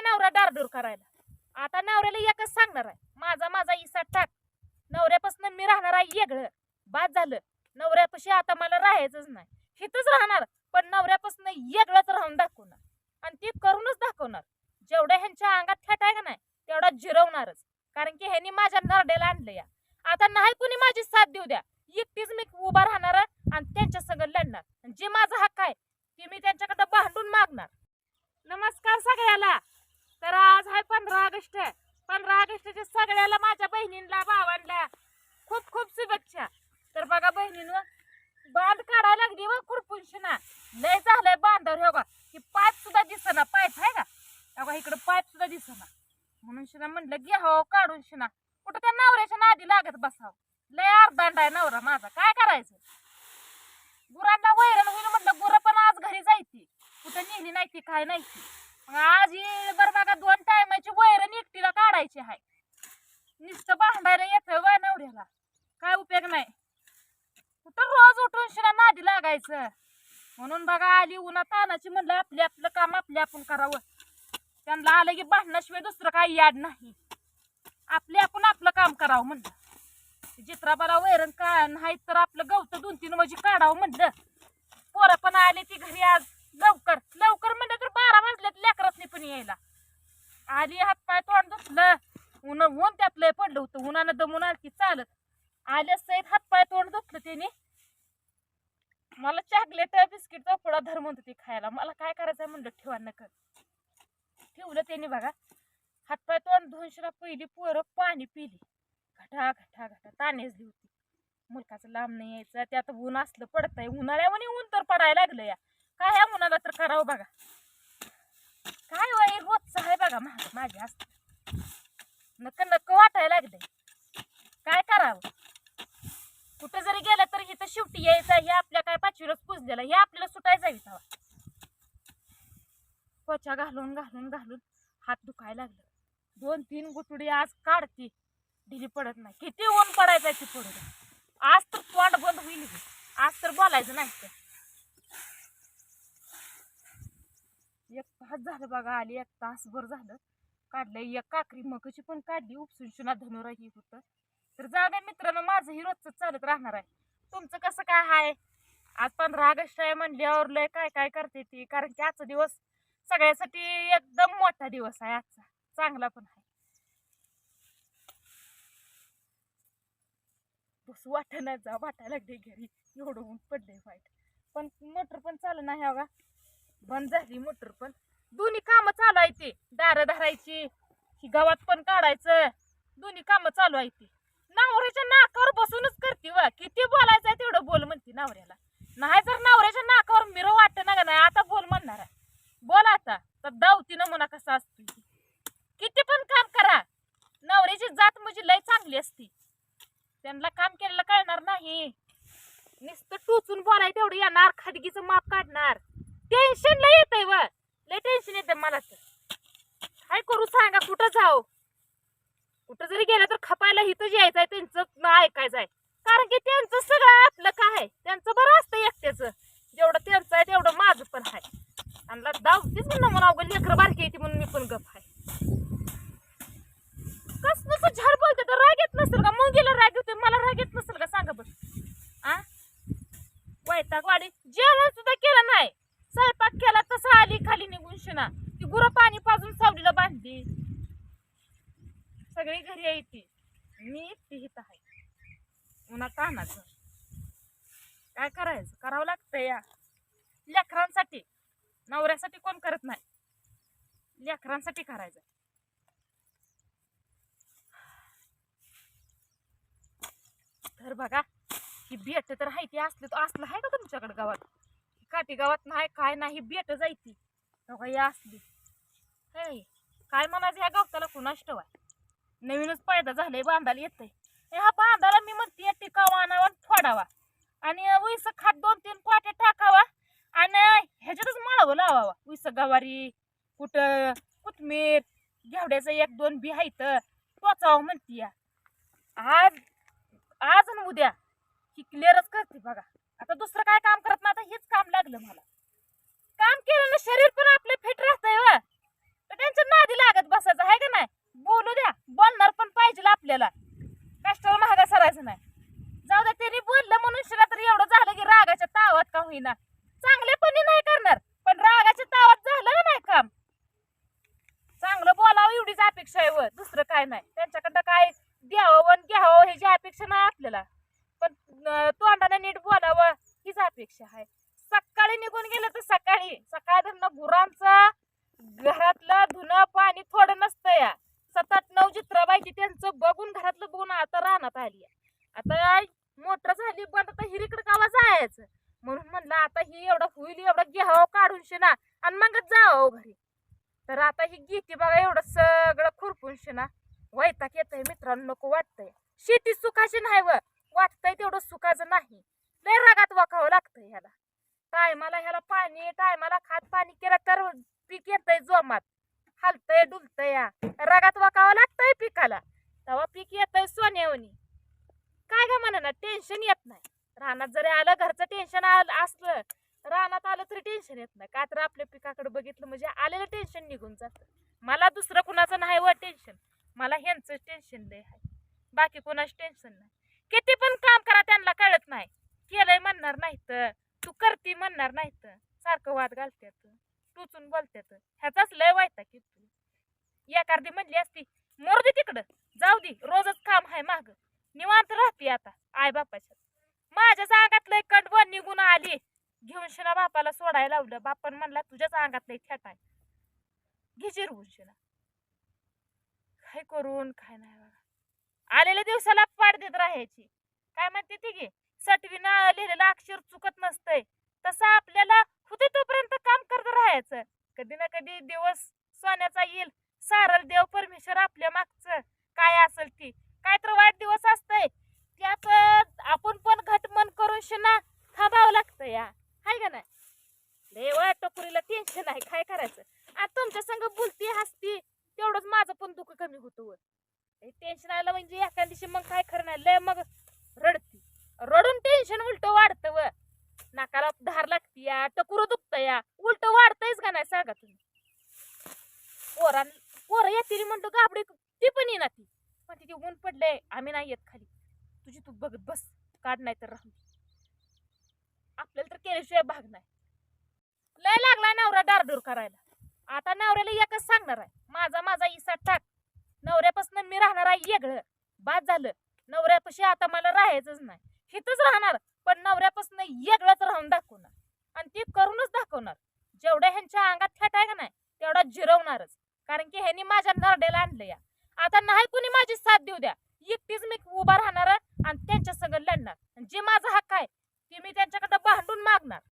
नवरा डारडूर करायला? आता नवऱ्याला एकच सांगणार आहे. माझा माझा इसा टाक. नवऱ्यापासून मी राहणार आहे वेगळं बाद झालं. नवऱ्यापाशी आता मला राहायचंच नाही. हिथंच राहणार पण नवऱ्यापासून वेगळंच राहून दाखवणार. आणि ती करूनच दाखवणार. जेवढ्या ह्यांच्या अंगात थेट आहे का नाही तेवढा जिरवणारच. कारण की ह्यांनी माझ्या नरड्याला आणलं या. आता नाही कुणी माझी साथ देऊ द्या. एकटीच मी उभा राहणार आणि त्यांच्या संग लढणार. जे माझा हक्क आहे ते मी त्यांच्याकडे भांडून मागणार नमस्कार सगळ्याला तर आज आहे पंधरा ऑगस्ट माझ्या सगळ्याला माझ्या बहिणींना भावांना खूप खूप शुभेच्छा. तर बघा बहिणीनं बांध काढायला लागली व खुरपून शिना. लय झालंय बांधावर हो का की पाईप सुद्धा दिसना पाईप आहे का बघा इकडं पाईप सुद्धा दिसना. म्हणून शिना म्हणलं घे हो काढून शिना. कुठं त्या नवऱ्याच्या नादी लागत बसावं? लय अर्धांड आहे नवरा माझा. काय करायचं? गुरांना वैरण होईल म्हटलं गुरं पण आज घरी जायची. कुठं नेली नाही ती काय नाही ती. मग आज येईल बरं बघा दोन टायमाची वैरण एकटीला काढायची आहे भांडायला येतं वा नवऱ्याला. काय उपयोग नाही. कुठं रोज उठून शिना नादी लागायचं. म्हणून बघा आली उन्हा तानाची म्हणलं आपले आपलं काम आपले आपण करावं. त्यांना आलं की भांडणाशिवाय दुसरं काही याड नाही. आपले आपण आपलं काम करावं म्हणलं. चित्राबाला वैरण का नाही तर आपलं गवत दोन तीन वाजी काढावं म्हणलं. पोरं पण आले ती घरी आज लवकर. लवकर म्हणलं तर बारा वाजल्यात लेकरातनी पण यायला. आली हातपाय तोंड धुतलं. ऊन ऊन त्यात लय पडलं होतं. उन्हानं दमून आलती चालत. आल्या सहित हातपाय तोंड धुतलं त्याने मला चॉकलेट बिस्किट चोपडा धर म्हणत होती खायला. मला काय करायचं म्हणलं ठेवा नका. ठेवलं त्याने बघा. हातपाय तोंड धुवून पहिली पोरं पाणी पिली. घटा घटा घटा तानेजली होती. मुलकाचं लांब नाही यायचं. त्यात ऊन असलं पडतंय. उन्हाळ्यामध्ये ऊन तर पडायला लागलं या. काय ह्या उन्हाला तर करावं बघा. काय वय रोजचं आहे बघा माझ्या माझी असत. नक काय करावं? कुठं जरी गेलं तर हिथं शेवटी यायचं हे आपल्या काय पाचवीलाच पुजलेलं हे आपल्याला सुटायचं आहे त्वचा पोचा घालून घालून घालून हात दुखायला लागलं. दोन तीन गुटुडी आज काढती. ढिली पडत नाही. किती ऊन पडायचं ती पडू आज तर तोंड बंद होईल आज तर बोलायचं नाही तर एक तास झालं बघा आली एक तासभर झालं. काढलंय. एक काकरी मकची पण काढली. उपसून शुना धनुरा ही होतं. तर जागा मित्रांनो माझं ही रोजच चालत राहणार आहे. तुमचं कसं काय आहे आज पंधरा ऑगस्ट आहे म्हणल्यावर लय काय काय करते ती? कारण की आजचा दिवस सगळ्यासाठी एकदम मोठा दिवस आहे आजचा. चांगला पण आहे. बस वाटायला जा वाटायला लागले घरी. एवढं ऊन पडले वाईट. पण मोटर पण चालू नाही हवा. बंद झाली मोटर पण. दोन्ही कामं चालू आहे ती. दारं धरायची ही गावात पण काढायचं. दोन्ही कामं चालू आहे ती. नवऱ्याच्या नाकावर बसूनच करते व. किती बोलायचं आहे तेवढं बोल म्हणते नवऱ्याला. नाही जर नवऱ्याच्या नाकावर मिरव वाटत ना नाही आता बोल म्हणणार आहे. बोल आता. तर दावती नमुना कसा असतो किती पण काम करा. नवऱ्याची जात म्हणजे लय चांगली असती. त्यांना काम केलेलं कळणार नाही. नुसतं टोचून बोलाय तेवढं येणार खडगीचं माप काढणार. टेन्शन लय आहे व. लय टेन्शन येते मला तर. काय करू सांगा कुठं जाऊ कुठं जरी गेलं तर खपायला इथं यायचंय त्यांचं ऐकायचं ऐकायचंय. कारण की त्यांचं सगळं आपलं काय आहे त्यांचं बरं असतं एकट्याचं जेवढं त्यांचं आहे तेवढं माझं पण आहे आणि दावतीच म्हणून म्हणा अवघड लेकरं बारकी येते म्हणून मी पण गप आहे कस नसं झाड बोलते तर राग येत नसेल का मुंगीला राग येतोय मला राग येत नसेल का सांगा बरं आ वैताग वाडी जेवण सुद्धा केलं नाही स्वयंपाक केला तसा आली खाली निघून शिना ती गुरं पाणी पाजून सावलीला बांधली सगळी घरी यायची मी एकटी हित आहे. उन्हा तानाचं काय करायचं? करावं लागतं या. लेकरांसाठी. नवऱ्यासाठी कोण करत नाही? लेकरांसाठी करायचं. तर बघा ही बेट तर आहे ती असले तर असलं आहे का तुमच्याकडे गावात? काठी गावात नाही काय नाही बेट जायती बघा या असली. काय म्हणायचं ह्या गवताला? कुणाच आहे? नवीनच पैदा झालंय बांधायला येतंय. ह्या बांधाला मी म्हणते टिकावा आणावा फोडावा. आणि उईस खात दोन तीन पाट्या टाकावा आणि ह्याच्यातच मळावं लावावा. उईस गवारी कुठं कुथमीर घेवड्याचं एक दोन बी आहे तर टोचावं म्हणते या. आज आज आणि उद्या ही क्लिअरच करते बघा. आता दुसरं काय काम करत नाही आता हेच काम लागलं मला. काम केलं ना शरीर पण आपलं फिट राहतंय हो. व त्यांच्या नादी लागत बसायचं आहे का नाही? बोलू द्या बोलणार पण पाहिजे आपल्याला. कष्टाला महागा सरायचं नाही. जाऊ द्या त्यांनी बोललं म्हणून तर एवढं झालं की रागाच्या तावात का होईना. चांगलेपणी नाही करणार पण रागाच्या तावात झालं नाही काम? चांगलं बोलावं एवढीच अपेक्षा आहे व दुसरं काय नाही. त्यांच्याकडनं काय द्यावं वन घ्यावं जी अपेक्षा नाही आपल्याला. पण तोंडाने नीट बोलावं हीच अपेक्षा आहे. सकाळी निघून गेलं तर सकाळी. सकाळ धरणं गुरांचा घरातलं धुणं पाणी थोडं नसतं या. सात आठ नऊ पाहिजे त्यांचं बघून घरातलं बघून आता रानात आली आता मोटर झाली बंद आता हिरीकडे कावा जायचं. म्हणून म्हणलं आता ही एवढं होईल एवढं घ्यावं काढून ना आणि मगच जावं घरी. तर आता ही गीती बघा एवढं सगळं खुरपून ना वैताग येतंय मित्रांनो नको वाटतंय. शेती सुखाची नाही व. वाटतंय तेवढं सुखाचं नाही. लय रागात वाकावं लागतंय ह्याला. टायमाला ह्याला पाणी टायमाला खात पाणी केलं तर पीक येतंय जोमात. हलतंय डुलतय या. वाकावं लागतंय पिकाला. तेव्हा पीक येतंय सोन्यावनी. काय ग म्हणा टेन्शन येत नाही. रानात जरी आलं घरचं टेन्शन असलं रानात आलं तरी टेन्शन येत नाही. का तर आपल्या पिकाकडे बघितलं म्हणजे आलेलं टेन्शन निघून जातं. मला दुसरं कुणाचं नाही व टेन्शन. मला ह्यांचं टेन्शन लय आहे बाकी कोणाचं टेन्शन नाही. किती पण काम करा त्यांना कळत नाही. केलंय म्हणणार नाही तर तू करती म्हणणार नाही तर सारखं वाद घालते टुचून बोलत्यात ह्याचाच लय वायता की तू म्हणली असती मोर दे तिकडं. जाऊ दे रोजच काम आहे माग. निवांत राहते आता आई बापाच्या माझ्याच अंगातलं एक कडवण निघून आली. घेऊन शिना बापाला सोडायला लावलं. बापन म्हणला तुझ्याच अंगातलं एक खेट आहे. घे जिरवून शिना. काय करून काय नाही बघा. आलेल्या दिवसाला पाड देत राहायची. काय म्हणते ती घे. सटवीनं लिहिलेलं अक्षर चुकत नसतंय तसं आपल्याला होते तोपर्यंत काम करत राहायचं कधी ना कधी दिवस सोन्याचा येईल सारल देव परमेश्वर आपल्या मागचं काय असेल ती काय तर वाईट दिवस असतंय त्यात आपण पण घट मन करून शिना लागतं या. हाय का नाही? लय वाईट टोकरीला टेन्शन आहे. काय करायचं? आता तुमच्या संग बोलती हसती. तेवढंच माझं पण दुःख कमी होतं टेन्शन आलं म्हणजे एका दिवशी मग काय खरं नाही. लय मग रडती. रडून टेन्शन उलट वाढतं व. नाकाला धार लागती या. टकुर दुखत या. उलट वाढतंयच का नाही सांगा तुम्ही? पोरां पोरं येतील म्हणतो गाबडी ती पण येणार ती. पण तिथे ऊन पडलंय. आम्ही नाही येत खाली. तुझी तू बघत बस. काढ नाही तर राहून आपल्याला तर केल्याशिवाय भाग नाही. लय लागला नवरा डारडूर करायला. आता नवऱ्याला एकच सांगणार आहे. माझा माझा इसा टाक. नवऱ्यापासून मी राहणार आहे वेगळं बाद झालं. नवऱ्यापाशी आता मला राहायचंच नाही. हिथंच राहणार. पण नवऱ्यापासून वेगळंच राहून दाखवणार.